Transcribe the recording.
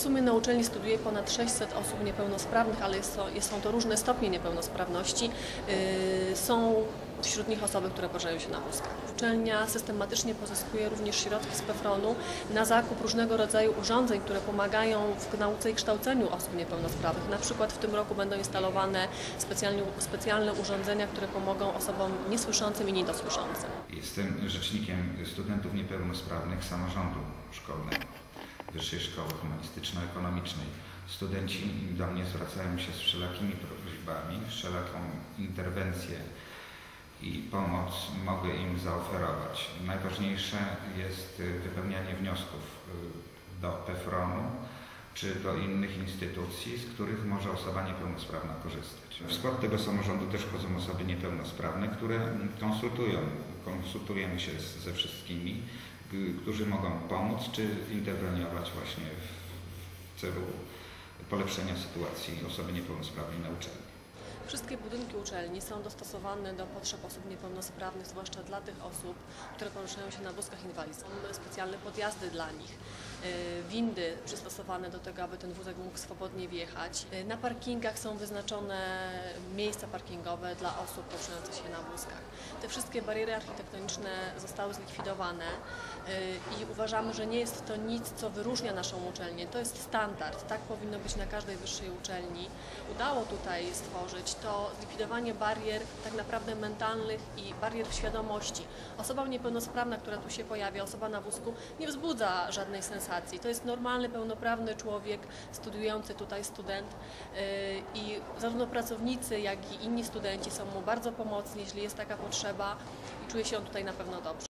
sumie na uczelni studiuje ponad 600 osób niepełnosprawnych, ale jest to, są to różne stopnie niepełnosprawności. Yy, Są wśród nich osoby, które poruszają się na wózkach. Uczelnia systematycznie pozyskuje również środki z PEFRON-u na zakup różnego rodzaju urządzeń, które pomagają w nauce i kształceniu osób niepełnosprawnych. Na przykład w tym roku będą instalowane specjalne urządzenia, które pomogą osobom niesłyszącym i niedosłyszącym. Jestem rzecznikiem studentów niepełnosprawnych samorządu szkolnego Wyższej Szkoły Humanistyczno-Ekonomicznej. Studenci do mnie zwracają się z wszelakimi prośbami, wszelaką interwencję i pomoc mogę im zaoferować. Najważniejsze jest wypełnianie wniosków y, do PEFRON-u czy do innych instytucji, z których może osoba niepełnosprawna korzystać. W skład tego samorządu też wchodzą osoby niepełnosprawne, które konsultują, konsultujemy się ze wszystkimi, którzy mogą pomóc czy interweniować właśnie w celu polepszenia sytuacji osoby niepełnosprawnej na uczelni. Wszystkie budynki uczelni są dostosowane do potrzeb osób niepełnosprawnych, zwłaszcza dla tych osób, które poruszają się na wózkach inwalidzkich. Są specjalne podjazdy dla nich, y, windy przystosowane do tego, aby ten wózek mógł swobodnie wjechać. Y, Na parkingach są wyznaczone miejsca parkingowe dla osób poruszających się na wózkach. Te wszystkie bariery architektoniczne zostały zlikwidowane y, i uważamy, że nie jest to nic, co wyróżnia naszą uczelnię. To jest standard, tak powinno być na każdej wyższej uczelni. Udało tutaj stworzyć to zlikwidowanie barier tak naprawdę mentalnych i barier w świadomości. Osoba niepełnosprawna, która tu się pojawia, osoba na wózku, nie wzbudza żadnej sensacji. To jest normalny, pełnoprawny człowiek, studiujący tutaj student yy, i zarówno pracownicy, jak i inni studenci są mu bardzo pomocni, jeśli jest taka potrzeba i czuje się on tutaj na pewno dobrze.